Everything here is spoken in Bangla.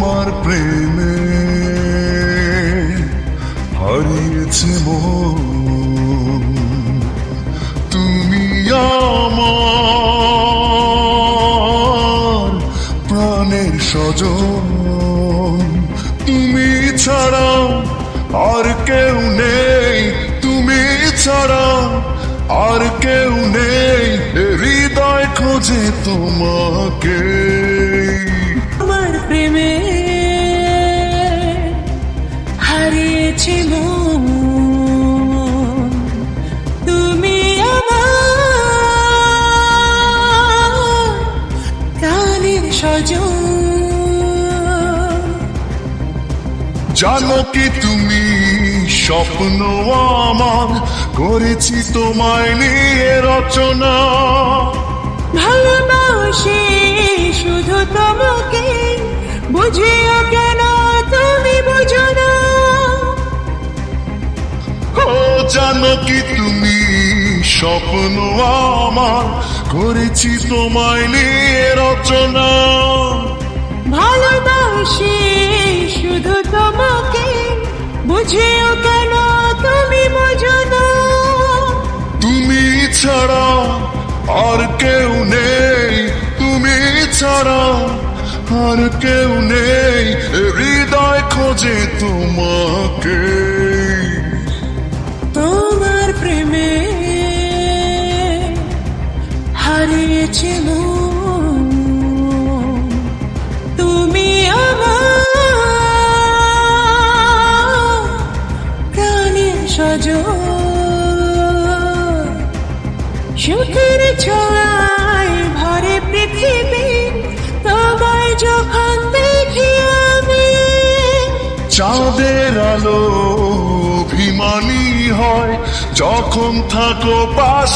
তোমার প্রেমে হারিয়েছে মন। তুমি আমার প্রাণের স্বজন। তুমি ছাড়া আর কেউ নেই। তুমি ছাড়া আর কেউ নেই। হৃদয় খোঁজে তোমাকে। হারিয়েছি তুমি আমার প্রাণের স্বজন। জানো কি তুমি স্বপ্ন আমার করেছি তোমায় নিয়ে রচনা। ভালোবাসি শুধু তোমাকে বুঝিও কেন জানো কি তুমি? স্বপ্ন আমার করেছি তোমায় নিয়ে রচনা। ভালোবাসি শুধু তোমাকে বুঝিও কেন তুমি বুঝো না। তুমি ছাড়া আর কেউ নেই তুমি ছাড়া আর কেউ নেই। হৃদয় খোঁজে তোমাকে। প্রেমে হারিয়েছে তুমি আমার প্রাণের সজন সুখের ছোঁয়ায় ভরে পৃথিবী তোমায় যখন দেখি আমি চাঁদের আলো অভিমানী হয় যখন থাকো পাশ।